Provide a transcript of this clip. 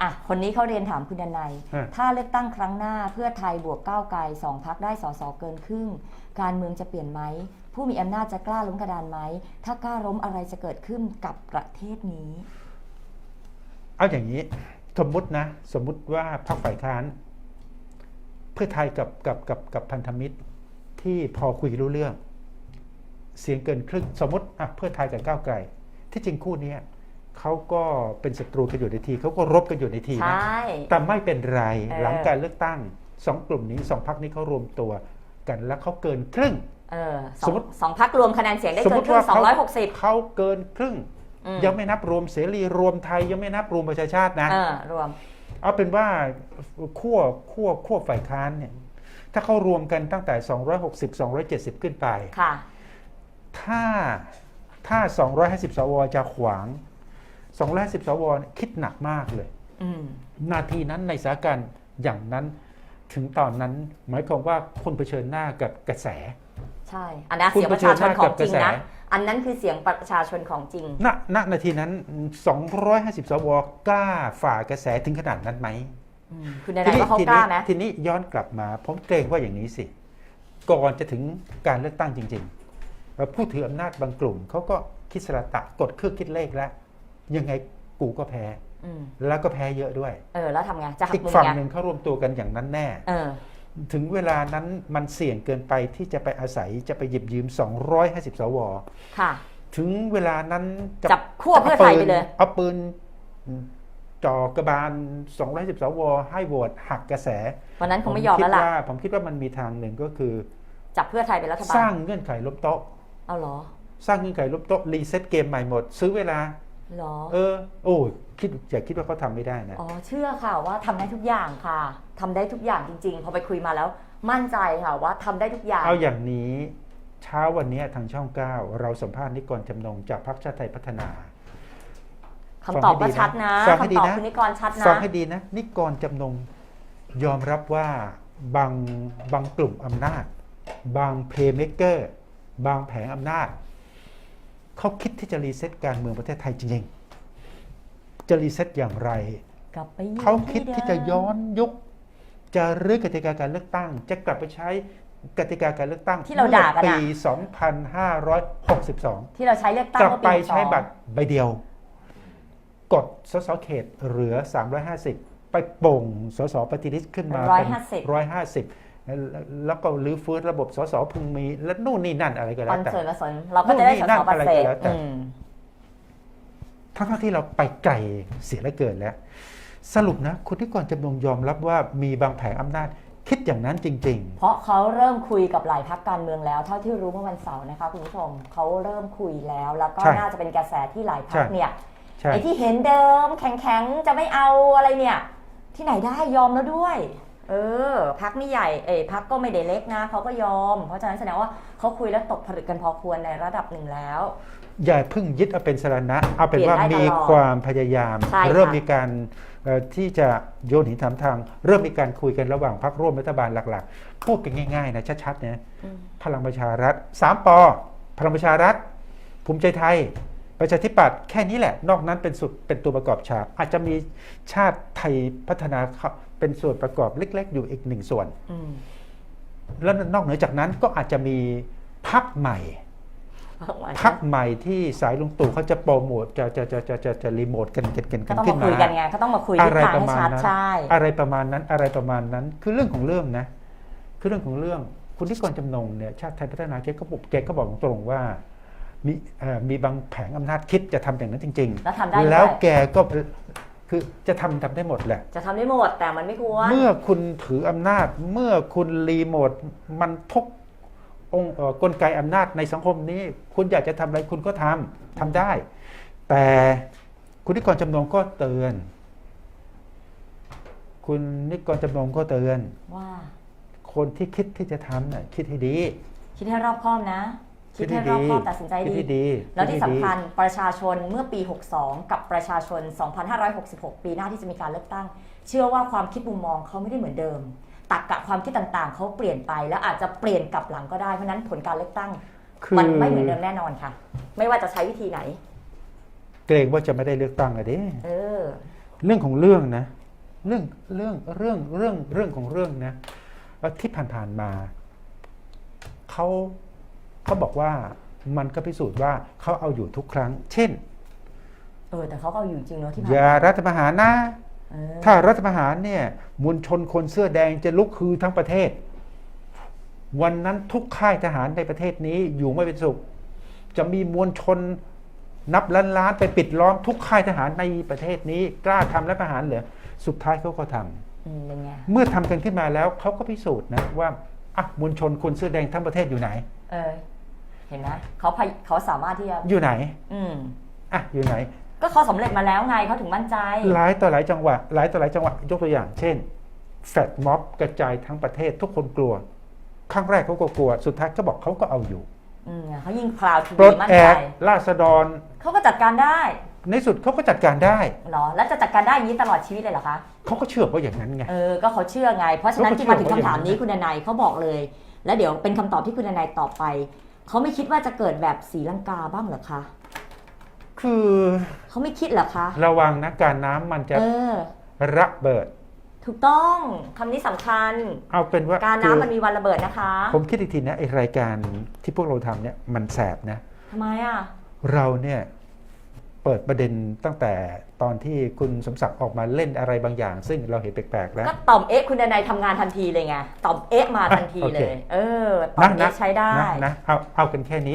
อะคนนี้เขาเรียนถามคุณดนัย ฮะ ถ้าเลือกตั้งครั้งหน้าเพื่อไทยบวกก้าวไกลสองพักได้สสเกินครึ่ง การเมืองจะเปลี่ยนไหม ผู้มีอำนาจจะกล้าล้มกระดานไหม ถ้ากล้าล้มอะไรจะเกิดขึ้นกับประเทศนี้ เอาอย่างนี้ สมมุตินะ สมมุติว่าพรรคฝ่ายค้าน เพื่อไทยกับกับกับกับพันธมิตรที่พอคุยรู้เรื่อง เสียงเกินครึ่งสมมติอะเพื่อไทยกับก้าวไกล ที่จริงคู่เนี้ย เขาก็เป็นศัตรูกันอยู่ในทีเขาก็รบกันอยู่ในทีใชนะ่ แต่ไม่เป็นไรเออ หลังการเลือกตั้งสองกลุ่มนี้สองพรรคนี้เขารวมตัวกันแล้วเขาเกินครึ่ง เออสสอมงมุติสองพักรวมคะแนนเสียงได้สมเกิมนติครึ่ว่างสองร้อยหเขากสิบเขาเกินครึ่งยังไม่นับรวมเสรีรวมไทยยังไม่นับรวมประชาชาตินะ เออรวม เอาเป็นว่าขั้วขั้วขั้วฝ่ายค้านเนี่ยถ้าเขารวมกันตั้งแต่ 260 270 ขึ้นไป ค่ะ ถ้าถ้า 250 สวจะขวาง 250สวเนี่ยคิดหนักมากเลยอืมนาทีนั้นในสถานการณ์อย่างนั้นถึงตอนนั้นหมายความว่าคุณเผชิญหน้ากับกระแส ใช่ อันนั้นคุณเสียงประชาชนของจริงเผชิญหน้ากับกระนะแสอันนั้นคือเสียงประชาชนของจริง ณ ณ นาทีนั้น 250 สวกล้าฝ่ากระแสถึงขนาดนั้นไหมอืมคุณดนัยว่าเขาทีกล้าไหมทีนี้ย้อนกลับมา ผมเกรงว่าอย่างนี้สิ ก่อนจะถึงการเลือกตั้งจริงๆแล้วผู้ถืออำนาจบางกลุ่มเขาก็คิดสระตะกดเครื่องคิดเลขแล้ว ยังไงกูก็แพ้ อืมแล้วก็แพ้เยอะด้วย เออ แล้วทำไง จะหัอีกกมุมฝั่งไงหนึ่งเขารวมตัวกันอย่างนั้นแน่ เออ ถึงเวลานั้นมันเสี่ยงเกินไปที่จะไปอาศัยจะไปหยิบยืม 250 สว ค่ะ ถึงเวลานั้นจะจับขั้วเพื่อไทยไปเลย เอาปืนจ่อกระบาล 210 สว ให้โหวตหักกระแสวันนั้นคงไม่ยอมแล้วล่ะผคิดว่าผมคิดว่ามันมีทางหนึ่งก็คือ จับเพื่อไทยเป็นรัฐบาล สร้างเงื่อนไขล้มโต๊ะ เอาเหรอ สร้างเงื่อนไขล้มโต๊ะรีเซ็ตเกมใหม่หมด ซื้อเวลาเหรอ เออ โอ้ยคิดอย่าคิดว่าเขาทำไม่ได้นะ อ๋อ เชื่อค่ะว่าทำได้ทุกอย่างค่ะ ทำได้ทุกอย่างจริง ๆ พอไปคุยมาแล้ว มั่นใจค่ะว่าทำได้ทุกอย่าง เอาอย่างนี้เช้าวันนี้ทางช่อง 9 เราสัมภาษณ์นิกรจำนงจากพรรคชาติไทยพัฒนา คำตอบก็ชัดนะฟังให้ดีคำตอบนะ คุณนิกรชัดนะ ฟังให้ดีนะ นิกรจำนงยอมรับว่าบางบางกลุ่มอำนาจ บางเพลย์เมเกอร์ บางแผงอำนาจ เขาคิดที่จะรีเซ็ตการเมืองประเทศไทยจริงๆ จะรีเซ็ตอย่างไร กลับไปยืนเขาคิดที่จะเมย้อนยุค จะรื้อกติกาการเลือกตั้ง จะกลับไปใช้กติกาการเลือกตั้งที่เราด่ากันปีอะ2562 ที่เราใช้เลือกตั้งกลับเมื่อไปปีใช้62บัตรใบเดียว กดสสเขตเหลือ 350 ไปโป่งสสปฏิริษีขึ้นมาเป็น150 แล้วก็รื้อฟื้นระบบสสพึงมี และนู่นนี่นั่นอะไรก็คแล้อวนแต่เสิร์ตละสนเราก็จะได้นู่นนี่สนั่สนปัอะไรเศก็ษแล้วแต่อืมทั้งๆที่เราไปไกลเสียเหลือเกินแล้ว สรุปนะ คุณที่ก่อนจำนงยอมรับว่ามีบางแผงอำนาจคิดอย่างนั้นจริงเพราะเขาเริ่มคุยกับหลายพักการเมืองแล้ว เท่าที่รู้เมื่อวันเสาร์นะคะคุณผู้ชมเขาเริ่มคุยแล้ว แล้วก็ใช่น่าจะเป็นกระแสที่หลายพัใช่กเนี่ยๆใช่ไอ้ที่เห็นเดิมแข็งๆจะไม่เอาอะไรเนี่ย ที่ไหนได้ยอมแล้วด้วย เออพักไม่ใหญ่เอ้ยพักก็ไม่ได้เล็กนะเขาก็ยอม เพราะฉะนั้นแสดงว่าเขาคุยแล้วตกผลึกกันพอควรในระดับหนึ่งแล้ว อย่าเพิ่งยึดเอาเป็นสรณะ เอาเป็นว่าเปลี่ยนได้มีตลอดความพยายามใช่ค่ะเริ่มมีการเอ่อที่จะโยนหินถามทาง เริ่มมีการคุยกันระหว่างพรรคร่วมรัฐบาลหลักๆ พูดกันง่ายๆนะชัดๆนะอืมพลังประชารัฐสามปอพลังประชารัฐ ภูมิใจไทย ประชาธิปัตย์แค่นี้แหละ นอกนั้นเป็นสุดเป็นตัวประกอบฉากอาจจะมีชาติไทยพัฒนา เข้าเป็นส่วนประกอบเล็ก ๆ อยู่อีกหนึ่งส่วนอืมแล้วนอกเหนือจากนั้นก็อาจจะมีพักใหม่ พักใหม่ที่สายลุงตู่เขาจะโปรโมทจะจะจะจะจะจะรีโมทกันกันกันก็กันต้องขึ้มานคุมายกันไงเขาต้องมาคุยอะทิศไรทางประให้มาณชัดนั้นใช่อะไรประมาณนั้นอะไรประมาณนั้น คือเรื่องของเรื่องนะ คือเรื่องของเรื่อง คุณที่กรจำนงเนี่ยชาติไทยพัฒนาแกก็บอกแกก็บอกตรงๆว่ามีเอ่อมีบางแผงอำนาจคิดจะทำอย่างนั้นจริงแล้วทำได้ด้วยแล้วแกก็ คือจะทำทำได้หมดแหละ จะทำได้หมดแต่มันไม่ควร เมื่อคุณถืออำนาจ เมื่อคุณรีโมทมันทุกองค์เอ่อกลไกอำนาจในสังคมนี้ คุณอยากจะทำอะไรคุณก็ทำทำได้ แต่คุณนิกรจำนงก็เตือน คุณนิกรจำนงก็เตือน ว่า คนที่คิดที่จะทำน่ะคิดให้ดี คิดให้รอบคอบนะ คิดให้รอบคอบตัดสินใจคิดดีให้ดี แล้วที่ดให้สำดีคัญประชาชนเมื่อปี 62 กับประชาชน 2566 ปีหน้าที่จะมีการเลือกตั้ง เชื่อว่าความคิดมุมมองเขาไม่ได้เหมือนเดิมตักกะความคิดต่างๆ เขาเปลี่ยนไปแล้วอาจจะเปลี่ยนกลับหลังก็ได้เพราะฉะนั้นผลการเลือกตั้งคือมันไม่เหมือนเดิมแน่นอนค่ะ ไม่ว่าจะใช้วิธีไหน เกรงว่าจะไม่ได้เลือกตั้งอะเด้เออ เรื่องของเรื่องนะ เรื่องเรื่องเรื่องเรื่องเรื่องของเรื่องนะเอ่อที่ผ่านๆมาเขา เขาบอกว่ามันก็พิสูจน์ว่าเขาเอาอยู่ทุกครั้ง เช่น เออแต่เขาก็เอาอยู่จริงเนาะที่ผ่าอนย่ามารัฐประหารนะ เออถ้ารัฐประหารเนี่ยมวลชนคนเสื้อแดงจะลุกคือทั้งประเทศ วันนั้นทุกค่ายทหารในประเทศนี้อยู่ไม่เป็นสุข จะมีมวลชนนับล้านล้านๆไปปิดล้อมทุกค่ายทหารในประเทศนี้ กล้าทำรัฐประหารเหรอสุดท้ายเขาก็ทำ อืมเป็นไงเมื่อทำกันขึ้นมาแล้วเขาก็พิสูจน์นะว่าอะมวลชนคนเสื้อแดงทั้งประเทศอยู่ไหน เออเห็นไหมเขาพยเขาสามารถที่จะอยู่ไหน อืมอะอยู่ไหน ก็เขาสำเร็จมาแล้วไงเขาถึงมั่นใจ หลายต่อหลายจังหวะหลายต่อหลายจังหวะยกตัวอย่าง เช่นแฟดม็อบกระจายทั้งประเทศทุกคนกลัวครั้งแรกเขาก็กลัวสุดท้ายก็บอกเขาก็เอาอยู่อืมเขายิ่งพราวทีปลดมั่นแอใจกราษฎร เขาก็จัดการได้ในสุดเขาก็จัดการได้ เหรอแล้วจะจัดการได้อย่างนี้ตลอดชีวิตเลยเหรอคะ เขาก็เชื่อว่าอย่างนั้นไง เออ ก็เขาเชื่อไง เพราะฉะนั้นเขาก็ที่มาถึงเชื่คำอว่าถามนี้อย่างนั้น คุณนายเขาบอกเลย แล้วเดี๋ยวเป็นคำตอบที่คุณนายตอบไป เขาไม่คิดว่าจะเกิดแบบศรีลังกาบ้างเหรอคะ คือเขาไม่คิดเหรอคะ ระวังนะการน้ำมันจะเออ ระเบิด ถูกต้องคำนี้สำคัญ เอาเป็นว่าการคือน้ำมันมีวันระเบิดนะคะผมคิดอีกทีนะไอรายการที่พวกเราทำเนี่ยมันแสบนะ ทำไมอะ เราเนี่ย เปิดประเด็นตั้งแต่ตอนที่คุณสมศักดิ์ออกมาเล่นอะไรบางอย่าง ซึ่งเราเห็นแปลกๆแล้ว ก็ต่อมเอ๊ะคุณนายทำงานทันทีเลยไงต่อมเอ๊ะมาทันทีโอเลเคยเออต่อมนะเอ๊ะใช้ได้นะนะเอาเอากันแค่นี้